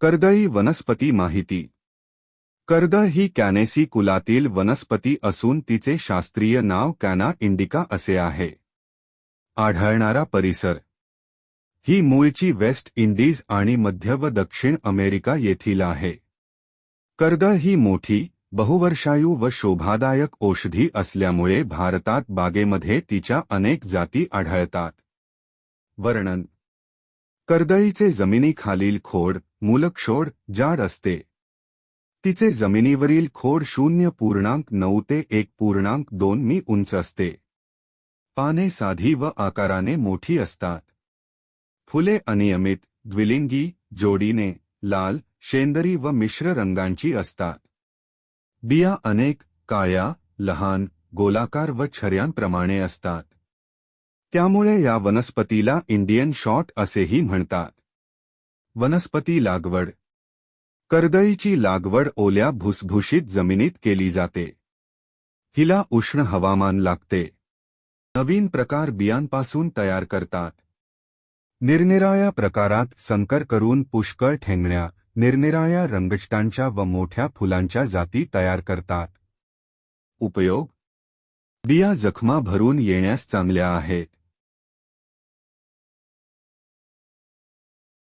कर्दळी वनस्पती माहिती. कर्दळ ही कॅनेसी कुलातील वनस्पती असून तिचे शास्त्रीय नाव कॅना इंडिका असे आहे. आढळणारा परिसर. ही मूळची वेस्ट इंडिज आणि मध्य व दक्षिण अमेरिका येथील आहे. कर्दळ ही मोठी बहुवर्षायू व शोभादायक औषधी असल्यामुळे भारतात बागेमध्ये तिच्या अनेक जाती आढळतात. वर्णन. कर्दळीचे जमिनीखालील खोड मूलक्षोड जाड असते. तिचे जमिनीवरील खोड शून्य पूर्णांक नऊ ते एक पूर्णांक दोन मी उंच असते. पाने साधी व आकाराने मोठी असतात. फुले अनियमित द्विलिंगी जोडीने लाल शेंदरी व मिश्र रंगांची असतात. बिया अनेक काळ्या लहान गोलाकार व छर्यांप्रमाणे असतात. त्यामुळे या वनस्पतीला इंडियन शॉट असेही म्हणतात. वनस्पती लागवड. कर्दळीची लागवड ओल्या भुसभुशीत जमिनीत केली जाते. हिला उष्ण हवामान लागते. नवीन प्रकार बियांपासून तयार करतात. निरनिराळ्या प्रकारात संकर करून पुष्कळ ठेंगण्या निरनिराळ्या रंगष्टांच्या व मोठ्या फुलांच्या जाती तयार करतात. उपयोग? बिया जखमा भरून येण्यास चांगल्या आहेत.